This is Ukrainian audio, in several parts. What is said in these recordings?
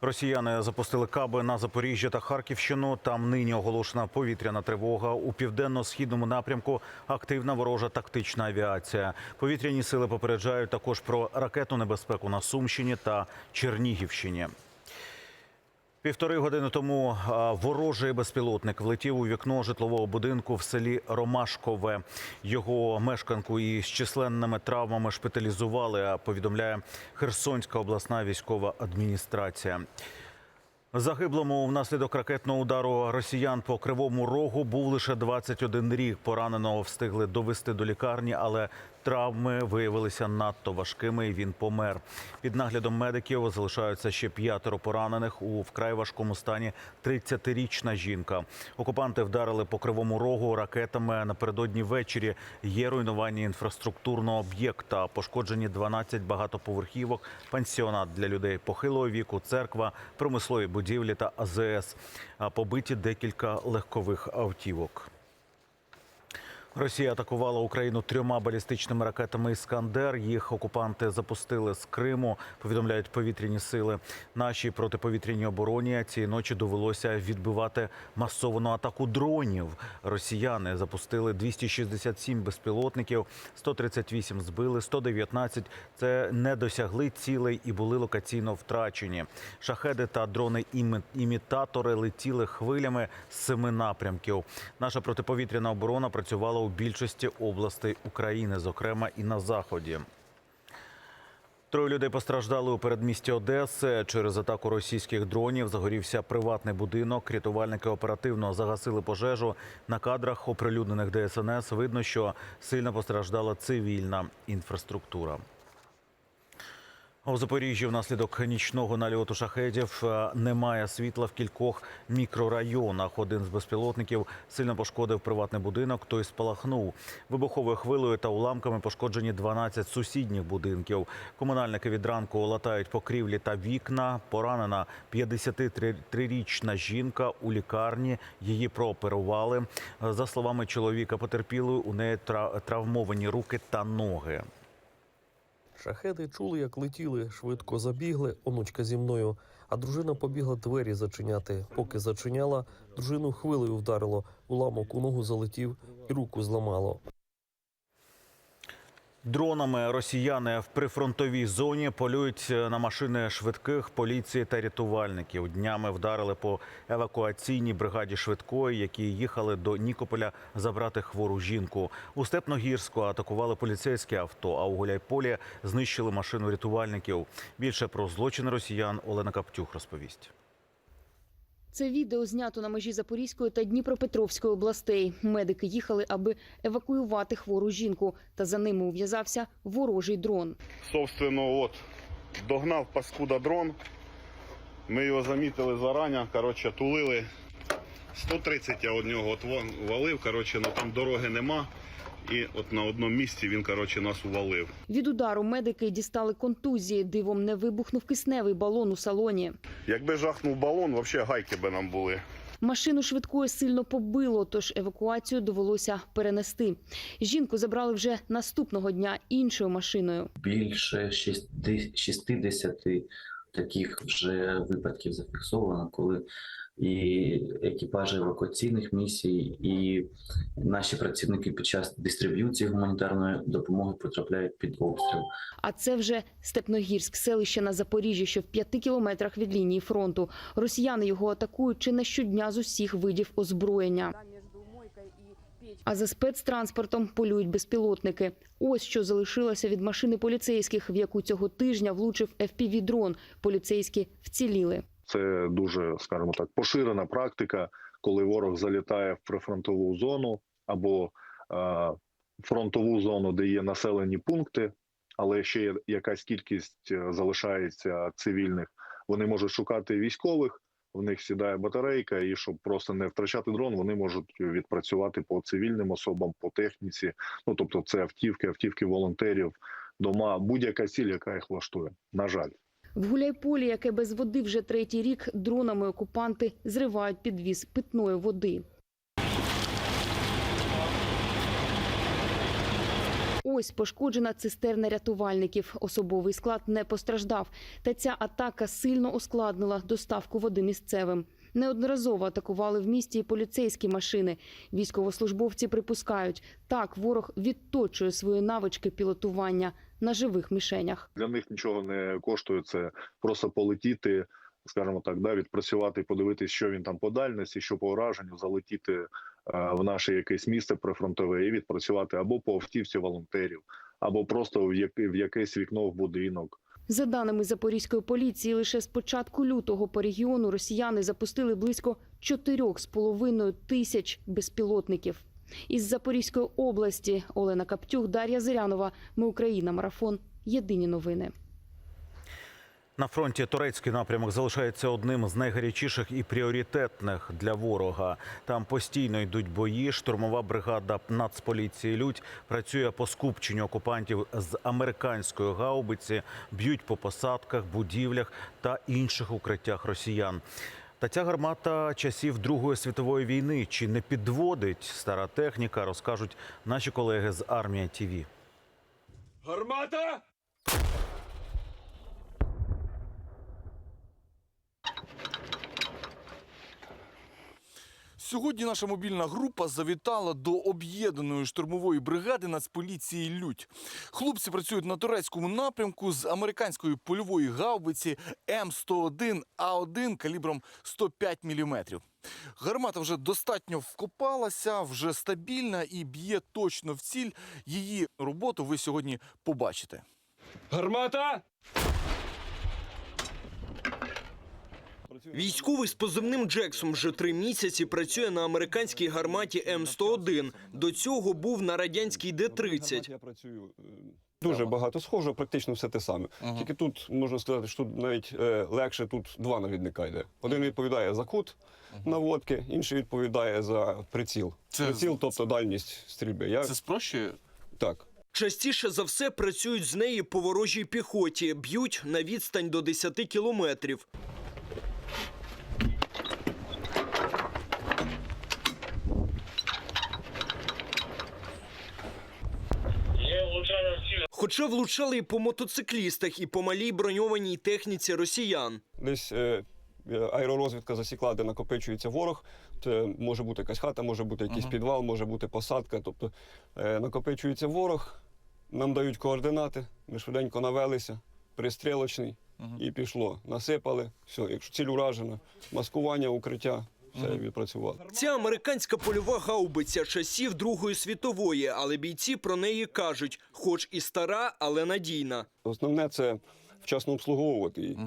Росіяни запустили каби на Запоріжжя та Харківщину. Там нині оголошена повітряна тривога. У південно-східному напрямку активна ворожа тактична авіація. Повітряні сили попереджають також про ракетну небезпеку на Сумщині та Чернігівщині. Півтори години тому ворожий безпілотник влетів у вікно житлового будинку в селі Ромашкове. Його мешканку із численними травмами шпиталізували. Повідомляє Херсонська обласна військова адміністрація. Загиблому внаслідок ракетного удару росіян по кривому рогу був лише 21 рік. Пораненого встигли довести до лікарні, але травми виявилися надто важкими. і Він помер. Під наглядом медиків залишаються ще п'ятеро поранених у вкрай важкому стані. 30-річна жінка. Окупанти вдарили по кривому рогу ракетами напередодні ввечері. Є руйнування інфраструктурного об'єкта, пошкоджені 12 багатоповерхівок, пансіонат для людей похилого віку, церква, промислові будівлі та АЗС. Побиті декілька легкових автівок. Росія атакувала Україну трьома балістичними ракетами Іскандер. Їх окупанти запустили з Криму. Повідомляють повітряні сили. Нашій протиповітряній обороні цієї ночі довелося відбивати масовану атаку дронів. Росіяни запустили 267 безпілотників, 138 збили, 119 – це не досягли цілей і були локаційно втрачені. Шахеди та дрони-імітатори летіли хвилями з семи напрямків. Наша протиповітряна оборона працювала у більшості областей України, зокрема і на заході. Троє людей постраждали у передмісті Одеси. Через атаку російських дронів загорівся приватний будинок. Рятувальники оперативно загасили пожежу. На кадрах, оприлюднених ДСНС, видно, що сильно постраждала цивільна інфраструктура. У Запоріжжі внаслідок нічного нальоту шахедів е, немає світла в кількох мікрорайонах. Один з безпілотників сильно пошкодив приватний будинок, той спалахнув. Вибуховою хвилею та уламками пошкоджені 12 сусідніх будинків. Комунальники від ранку латають покрівлі та вікна. Поранена 53-річна жінка у лікарні. Її прооперували. Е, За словами чоловіка потерпілої, у неї тра- травмовані руки та ноги. Шахеди чули, як летіли, швидко забігли, онучка зі мною. А дружина побігла двері зачиняти. Поки зачиняла, дружину хвилею вдарило, уламок у ногу залетів і руку зламало. Дронами росіяни в прифронтовій зоні полюють на машини швидких поліції та рятувальників. Днями вдарили по евакуаційній бригаді швидкої, які їхали до Нікополя забрати хвору жінку. У Степногірську атакували поліцейське авто, а у Гуляйполі знищили машину рятувальників. Більше про злочин росіян Олена Каптюх розповість. Це відео знято на межі Запорізької та Дніпропетровської областей. Медики їхали, аби евакуювати хвору жінку, та за ними ув'язався ворожий дрон. Собственно, от догнав паскуда дрон. Ми його замітили зарані, коротше, тулили. 130 я од нього от валив, коротше, ну там дороги нема. І от на одному місці він коротше, нас увалив. Від удару медики дістали контузії. Дивом не вибухнув кисневий балон у салоні. Якби жахнув балон, взагалі гайки би нам були. Машину швидкої сильно побило, тож евакуацію довелося перенести. Жінку забрали вже наступного дня іншою машиною. більше 60 таких вже випадків зафіксовано, коли і екіпажі евакуаційних місій, і наші працівники під час дистриб'юції гуманітарної допомоги потрапляють під обстріл. А це вже Степногірськ, селище на Запоріжжі, що в п'яти кілометрах від лінії фронту. Росіяни його атакують чи не щодня з усіх видів озброєння. А за спецтранспортом полюють безпілотники. Ось що залишилося від машини поліцейських, в яку цього тижня влучив FPV-дрон. Поліцейські вціліли. Це дуже, скажімо так, поширена практика, коли ворог залітає в прифронтову зону або е, фронтову зону, де є населені пункти, але ще є якась кількість е, залишається цивільних. Вони можуть шукати військових. В них сідає батарейка, і щоб просто не втрачати дрон, вони можуть відпрацювати по цивільним особам, по техніці. Ну тобто, це автівки, автівки волонтерів, дома, будь-яка ціль, яка їх влаштує. На жаль. В Гуляйполі, яке без води вже третій рік, дронами окупанти зривають підвіз питної води. Ось пошкоджена цистерна рятувальників. Особовий склад не постраждав. Та ця атака сильно ускладнила доставку води місцевим. Неодноразово атакували в місті і поліцейські машини. Військовослужбовці припускають, так ворог відточує свої навички пілотування на живих мішенях. Для них нічого не коштує це просто полетіти, скажімо так, да, відпрацювати, подивитись, що він там по дальності, що по ураженню, залетіти е, в наше якесь місце прифронтове і відпрацювати або по автівці волонтерів, або просто в якесь вікно в будинок. За даними запорізької поліції, лише з початку лютого по регіону росіяни запустили близько 4,5 тисяч безпілотників. Із Запорізької області Олена Каптюх, Дар'я Зирянова. Ми Україна. Марафон. Єдині новини. На фронті турецький напрямок залишається одним з найгарячіших і пріоритетних для ворога. Там постійно йдуть бої. Штурмова бригада Нацполіції Людь працює по скупченню окупантів з американської гаубиці, б'ють по посадках, будівлях та інших укриттях росіян. Та ця гармата часів Другої світової війни чи не підводить стара техніка, розкажуть наші колеги з армія ТІВІ. Гармата! Сьогодні наша мобільна група завітала до об'єднаної штурмової бригади Нацполіції Людь. Хлопці працюють на турецькому напрямку з американської польової гаубиці М101 А1 калібром 105 мм. Гармата вже достатньо вкопалася, вже стабільна і б'є точно в ціль. Її роботу ви сьогодні побачите. Гармата! Військовий з позивним Джексом вже три місяці працює на американській гарматі М101. До цього був на радянській Д-30. Я працюю е, дуже багато схоже, практично все те саме. Тільки тут можна сказати, що тут навіть е, легше тут два навідника йде. Один відповідає за кут наводки, інший відповідає за приціл. Це- Приціл, тобто дальність стрільби. Я Це спрощує так. Частіше за все працюють з неї по ворожій піхоті, б'ють на відстань до 10 кілометрів. Хоча влучали і по мотоциклістах, і по малій броньованій техніці росіян. Десь е, аеророзвідка засікла, де накопичується ворог. Це може бути якась хата, може бути якийсь підвал, може бути посадка. Тобто е, накопичується ворог, нам дають координати, ми швиденько навелися, пристрілочний, і пішло. Насипали, все, якщо ціль уражена, маскування, укриття, все відпрацювало. Ця американська польова гаубиця часів Другої світової, але бійці про неї кажуть, хоч і стара, але надійна. Основне це вчасно обслуговувати її.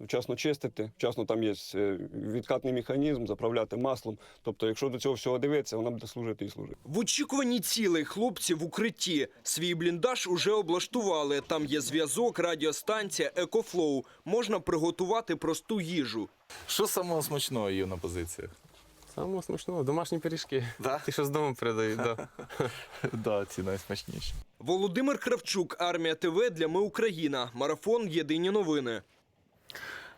Вчасно чистити, вчасно там є е, відкатний механізм, заправляти маслом. Тобто, якщо до цього всього дивитися, вона буде служити і служити. В очікуванні цілей хлопці в укритті. Свій бліндаж уже облаштували. Там є зв'язок, радіостанція, екофлоу. Можна приготувати просту їжу. Що самого смачного є на позиціях? Самого смачного домашні пиріжки. Да? Ті, що з дому передають, да. да, ці найсмачніші. Володимир Кравчук, армія ТВ для Ми Україна. Марафон. Єдині новини.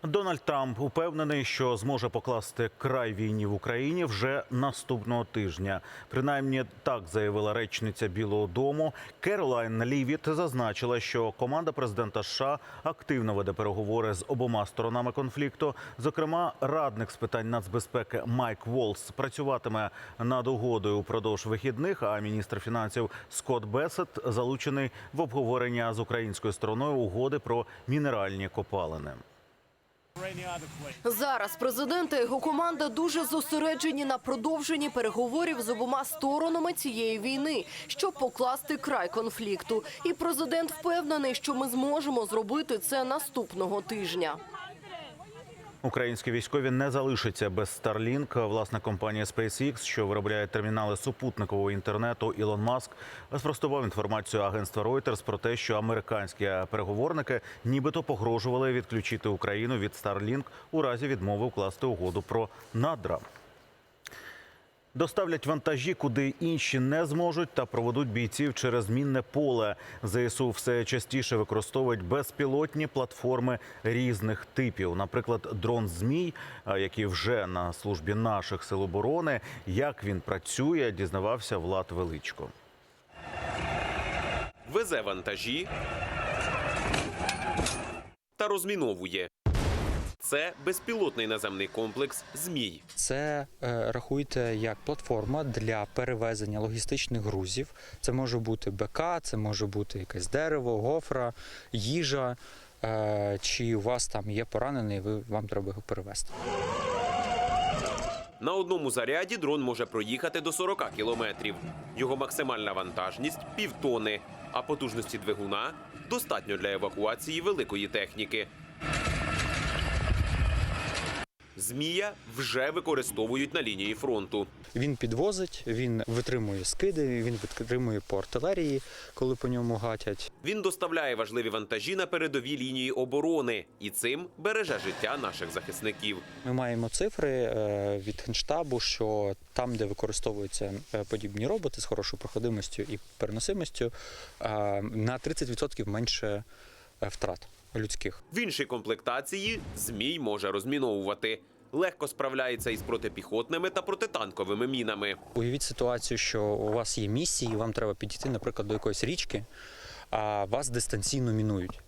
Дональд Трамп упевнений, що зможе покласти край війні в Україні вже наступного тижня. Принаймні так заявила речниця Білого Дому. Керолайн Лівіт зазначила, що команда президента США активно веде переговори з обома сторонами конфлікту. Зокрема, радник з питань нацбезпеки Майк Волс працюватиме над угодою упродовж вихідних. А міністр фінансів Скотт Бесет залучений в обговорення з українською стороною угоди про мінеральні копалини. Зараз президент та його команда дуже зосереджені на продовженні переговорів з обома сторонами цієї війни, щоб покласти край конфлікту. І президент впевнений, що ми зможемо зробити це наступного тижня. Українські військові не залишаться без Starlink. Власна компанія SpaceX, що виробляє термінали супутникового інтернету, Ілон Маск спростував інформацію агентства Reuters про те, що американські переговорники нібито погрожували відключити Україну від Starlink у разі відмови укласти угоду про надра. Доставлять вантажі, куди інші не зможуть, та проведуть бійців через мінне поле. ЗСУ все частіше використовують безпілотні платформи різних типів. Наприклад, дрон Змій, який вже на службі наших сил оборони. Як він працює, дізнавався Влад Величко. везе вантажі та розміновує. Це безпілотний наземний комплекс Змій. Це е, рахуйте як платформа для перевезення логістичних грузів. Це може бути БК, це може бути якесь дерево, гофра, їжа. Е, чи у вас там є поранений, ви вам треба його перевезти. На одному заряді дрон може проїхати до 40 кілометрів. Його максимальна вантажність півтони, а потужності двигуна достатньо для евакуації великої техніки. Змія вже використовують на лінії фронту. Він підвозить, він витримує скиди, він витримує по артилерії, коли по ньому гатять. Він доставляє важливі вантажі на передові лінії оборони і цим береже життя наших захисників. Ми маємо цифри е, від генштабу, що там, де використовуються е, подібні роботи з хорошою проходимостю і переносимостю, е, на 30% менше втрат людських. В іншій комплектації змій може розміновувати. Легко справляється із протипіхотними та протитанковими мінами. Уявіть ситуацію, що у вас є місії, і вам треба підійти, наприклад, до якоїсь річки, а вас дистанційно мінують.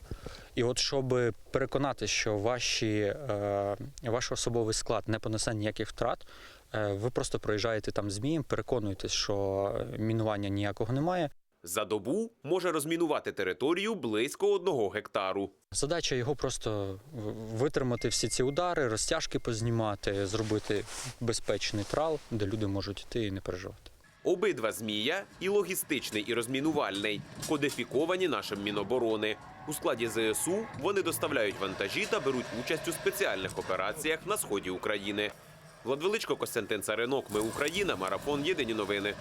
І от щоб переконати, що ваші, е, ваш особовий склад не понесе ніяких втрат, е, ви просто проїжджаєте там змієм, переконуєтесь, що мінування ніякого немає. За добу може розмінувати територію близько одного гектару. Задача його просто витримати всі ці удари, розтяжки познімати, зробити безпечний трал, де люди можуть йти і не переживати. Обидва змія і логістичний, і розмінувальний кодифіковані нашим Міноборони. У складі ЗСУ вони доставляють вантажі та беруть участь у спеціальних операціях на сході України. Владвеличко Костянтин Царинок. Ми Україна. Марафон. Єдині новини.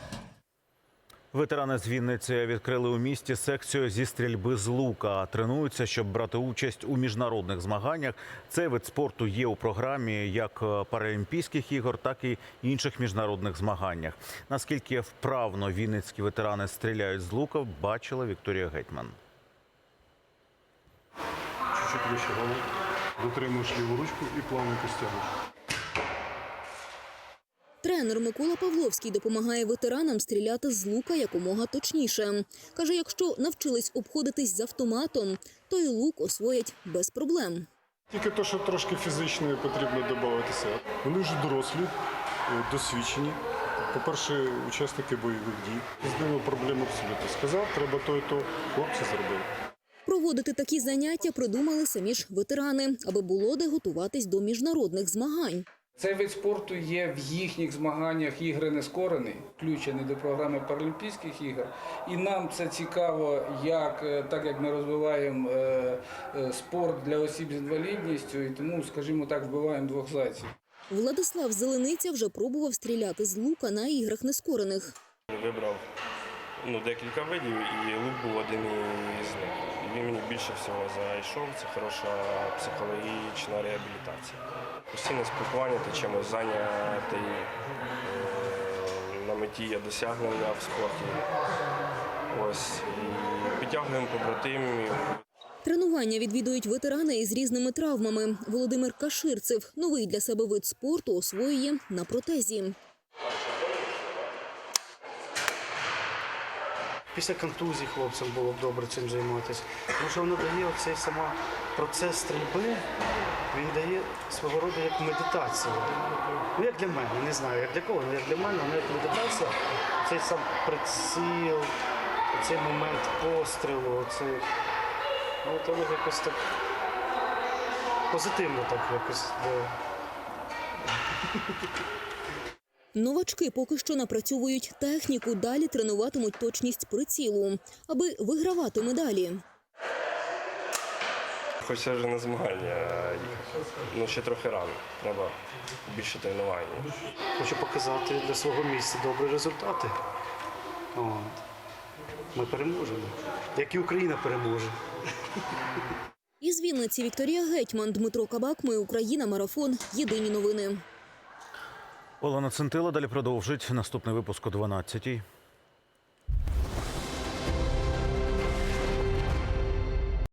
Ветерани з Вінниці відкрили у місті секцію зі стрільби з лука. Тренуються, щоб брати участь у міжнародних змаганнях. Цей вид спорту є у програмі як Паралімпійських ігор, так і інших міжнародних змаганнях. Наскільки вправно вінницькі ветерани стріляють з лука, бачила Вікторія Гетьман. Чуть-чуть вище голову. Дотримуєш ліву ручку і плавненько стягуєш. Тренер Микола Павловський допомагає ветеранам стріляти з лука якомога точніше. Каже, якщо навчились обходитись з автоматом, то й лук освоять без проблем. Тільки то, що трошки фізично потрібно додатися. Вони вже дорослі, е, досвідчені. По-перше, учасники бойових дій. З ними проблем абсолютно. Сказав, треба то і то. Хлопці зробили. Проводити такі заняття придумали самі ж ветерани, аби було де готуватись до міжнародних змагань. Цей вид спорту є в їхніх змаганнях ігри нескорений, включений до програми Паралімпійських ігор. І нам це цікаво, як е, так як ми розвиваємо е, е, спорт для осіб з інвалідністю, і тому, скажімо так, вбиваємо двох зайців. Владислав Зелениця вже пробував стріляти з лука на іграх нескорених. Вибрав ну, декілька видів, і лук був один із них. Він мені більше всього зайшов. Це хороша психологічна реабілітація. Постійне спілкування, ти чимось зайнятий. Е, На меті є досягнення в спорті. Ось і підтягуємо побратимів. Тренування відвідують ветерани із різними травмами. Володимир Каширцев новий для себе вид спорту освоює на протезі. Після контузії хлопцям було б добре цим займатися. Тому що воно дає оцей сама процес стрільби, він дає свого роду як медитацію. Ну, як для мене, не знаю, як для кого, але як для мене, воно як медитація. Цей сам приціл, цей момент пострілу, цей. Ну, то якось так позитивно так якось. Да. Новачки поки що напрацьовують техніку, далі тренуватимуть точність прицілу, аби вигравати медалі. Хочеться вже на змагання їхати. Ну, ще трохи рано. Треба більше тренування. Хочу показати для свого місця добрі результати. От. Ми переможемо. Як і Україна переможе. Із Вінниці Вікторія Гетьман, Дмитро Кабак. Ми Україна. Марафон. Єдині новини. Олена Центила далі продовжить наступний випуск о 12-й.